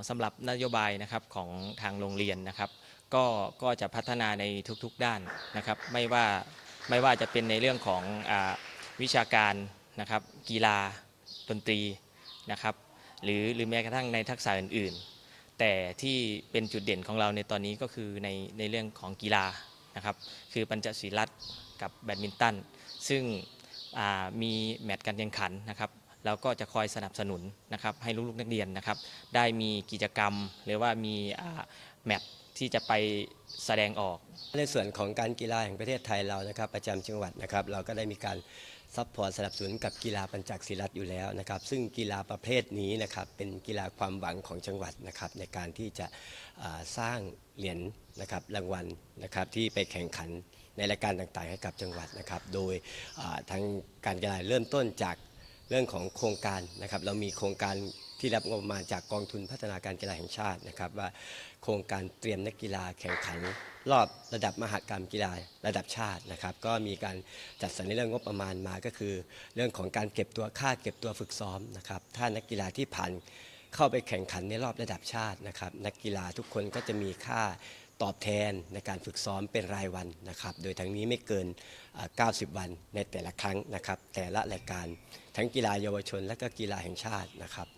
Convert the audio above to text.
สำหรับนโยบายนะครับของทางโรงเรียนนะครับก็ก็จะพัฒนาในทุกๆด้านนะครับ ไม่ว่าไม่ว่าจะเป็นในเรื่องของอวิชาการนะครับ กีฬาดนตรีนะครับ หรือหรือแม้กระทั่งในทักษะอื่น ๆ แต่ที่เป็นจุดเด่นของเราในตอนนี้ก็คือในในเรื่องของกีฬานะครับ คือปัญจศีลัดกับแบดมินตันซึ่งมีแมตช์การแข่งขันนะครับ เราก็จะคอยสนับสนุนนะครับให้ลูกๆนักเรียนนะครับ ได้มีกิจกรรม หรือว่ามีอ่าแมตช์ที่จะไปแสดงออก ในส่วนของการกีฬาแห่งประเทศไทยเรานะครับ ประจำจังหวัดนะครับ เราก็ได้มีการซัพพอร์ตสนับสนุนกับกีฬาปัญจักศิลัดอยู่แล้วนะครับ ซึ่งกีฬาประเภทนี้นะครับเป็นกีฬาความหวังของจังหวัดนะครับในการที่จะสร้างเหรียญนะครับรางวัลนะครับที่ไปแข่งขันในรายการต่างๆ ให้กับจังหวัดนะครับ โดยทางการกีฬาเริ่มต้นจาก เรื่องของโครงการนะครับ เรามีโครงการที่รับงบประมาณจากกองทุนพัฒนาการกีฬาแห่งชาตินะครับ ว่าโครงการเตรียมนักกีฬาแข่งขัน รอบระดับมหกรรมกีฬาระดับชาตินะครับ ก็มีการจัดสรรในเรื่องงบประมาณมาก็คือ เรื่องของการเก็บตัวค่าเก็บตัวฝึกซ้อมนะครับ ถ้านักกีฬาที่ผ่านเข้าไปแข่งขันในรอบระดับชาตินะครับ นักกีฬาทุกคนก็จะมีค่า ตอบแทนในการฝึกซ้อมเป็นรายวันนะครับ โดยทั้งนี้ไม่เกิน 90 วันในแต่ละครั้งนะครับ แต่ละรายการทั้งกีฬาเยาวชนและก็กีฬาแห่งชาตินะครับ